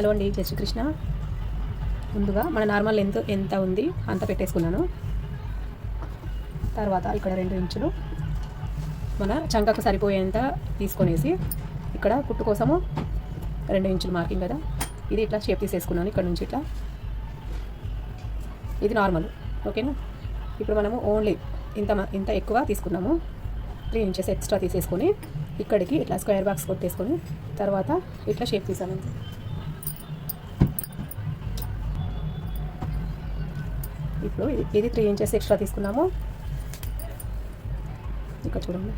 Hello అండి జై శ్రీకృష్ణ. ముందుగా మన నార్మల్ లెంత్ ఎంత ఉంది అంత పెట్టేసుకున్నాను. తర్వాత ఇక్కడ రెండు ఇంచులు మన చంకకు సరిపోయేంత తీసుకొనేసి ఇక్కడ కుట్టు కోసము రెండు ఇంచులు మార్కింగ్ కదా. ఇది ఇట్లా షేప్ తీసేసుకున్నాను ఇక్కడ నుంచి ఇట్లా. ఇది నార్మల్ ఓకేనా? ఇప్పుడు మనము ఓన్లీ ఇంత ఇంత ఎక్కువ తీసుకున్నాము. త్రీ ఇంచెస్ ఎక్స్ట్రా తీసేసుకొని ఇక్కడికి ఇట్లా స్క్వేర్ బాక్స్ కొట్టేసుకొని తర్వాత ఇట్లా షేప్ తీసాను ఇప్పుడు ఇది- త్రీ ఇంచెస్ ఎక్స్ట్రా తీసుకున్నాము. ఇక్కడ చూడండి.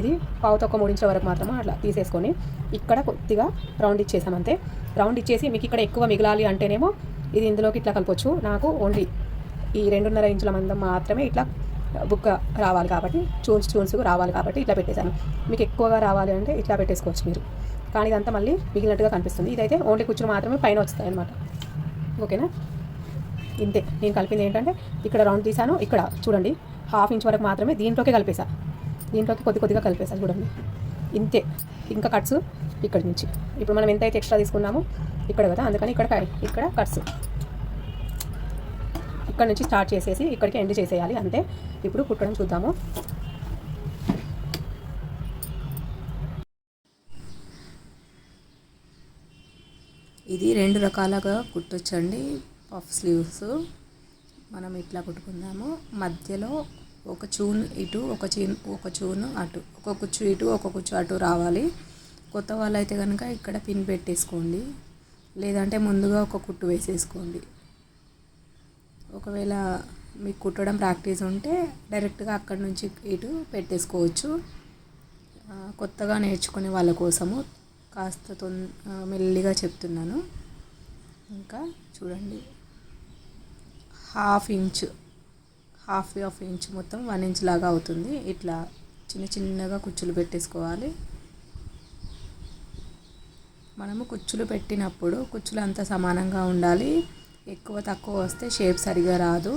ఇది పావు తక్కువ మూడు ఇంచుల వరకు మాత్రమే అట్లా తీసేసుకొని ఇక్కడ కొద్దిగా రౌండ్ ఇచ్చేసాం అంతే. రౌండ్ ఇచ్చేసి మీకు ఇక్కడ ఎక్కువ మిగలాలి అంటేనేమో ఇది ఇందులోకి ఇట్లా కలపొచ్చు. నాకు ఓన్లీ ఈ రెండున్నర ఇంచుల మందం మాత్రమే ఇట్లా బుక్క రావాలి కాబట్టి చూన్స్ చూన్స్ రావాలి కాబట్టి ఇట్లా పెట్టేశాను. మీకు ఎక్కువగా రావాలి అంటే ఇట్లా పెట్టేసుకోవచ్చు మీరు. కానీ ఇదంతా మళ్ళీ మిగిలినట్టుగా కనిపిస్తుంది. ఇదైతే ఓన్లీ కూర్చుని మాత్రమే పైన వస్తాయి అనమాట ఓకేనా? ఇంతే. నేను కలిపింది ఏంటంటే ఇక్కడ రౌండ్ తీసాను ఇక్కడ చూడండి హాఫ్ ఇంచ్ వరకు మాత్రమే దీంట్లోకి కలిపేసా. దీంట్లోకి కొద్ది కొద్దిగా కలిపేసా చూడండి. ఇంతే. ఇంకా కట్స్ ఇక్కడ నుంచి. ఇప్పుడు మనం ఎంతైతే ఎక్స్ట్రా తీసుకున్నామో ఇక్కడ కదా అందుకని ఇక్కడ ఇక్కడ కట్స్ ఇక్కడ నుంచి స్టార్ట్ చేసేసి ఇక్కడికి ఎండ్ చేసేయాలి అంతే. ఇప్పుడు కుట్టడం చూద్దాము. ఇది రెండు రకాలుగా కుట్టొచ్చండి. పఫ్ స్లీవ్స్ మనం ఇట్లా కుట్టుకుందాము. మధ్యలో ఒక చూన్ ఇటు ఒక చీన్ ఒక చూన్ అటు ఒక కుచ్చు ఇటు ఒక కుచ్చు అటు రావాలి. కొత్త వాళ్ళు అయితే కనుక ఇక్కడ పిన్ పెట్టేసుకోండి. లేదంటే ముందుగా ఒక కుట్టు వేసేసుకోండి. ఒకవేళ మీకు కుట్టడం ప్రాక్టీస్ ఉంటే డైరెక్ట్గా అక్కడ నుంచి ఇటు పెట్టేసుకోవచ్చు. కొత్తగా నేర్చుకునే వాళ్ళ కోసము కాస్త తొం మెల్లిగా చెప్తున్నాను. ఇంకా చూడండి. Half inch half half inch మొత్తం వన్ ఇంచ్ లాగా అవుతుంది. ఇట్లా చిన్న చిన్నగా కుచ్చులు పెట్టేసుకోవాలి. మనము కుచ్చులు పెట్టినప్పుడు కుచ్చులు అంతా సమానంగా ఉండాలి. ఎక్కువ తక్కువ వస్తే షేప్ సరిగా రాదు.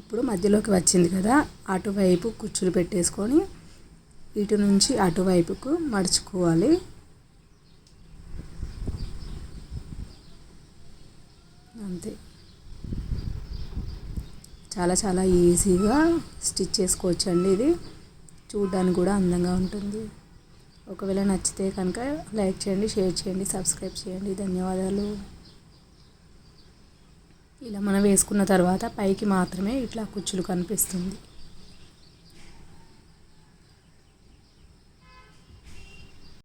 ఇప్పుడు మధ్యలోకి వచ్చింది కదా అటువైపు కుచ్చులు పెట్టేసుకొని ఇటు నుంచి అటువైపుకు మడుచుకోవాలి. అంతే. చాలా చాలా ఈజీగా స్టిచ్ చేసుకోవచ్చు అండి ఇది. చూడడానికి కూడా అందంగా ఉంటుంది. ఒకవేళ నచ్చితే కనుక లైక్ చేయండి షేర్ చేయండి సబ్స్క్రైబ్ చేయండి. ధన్యవాదాలు. ఇలా మనం వేసుకున్న తర్వాత పైకి మాత్రమే ఇట్లా కుచ్చులు కనిపిస్తుంది.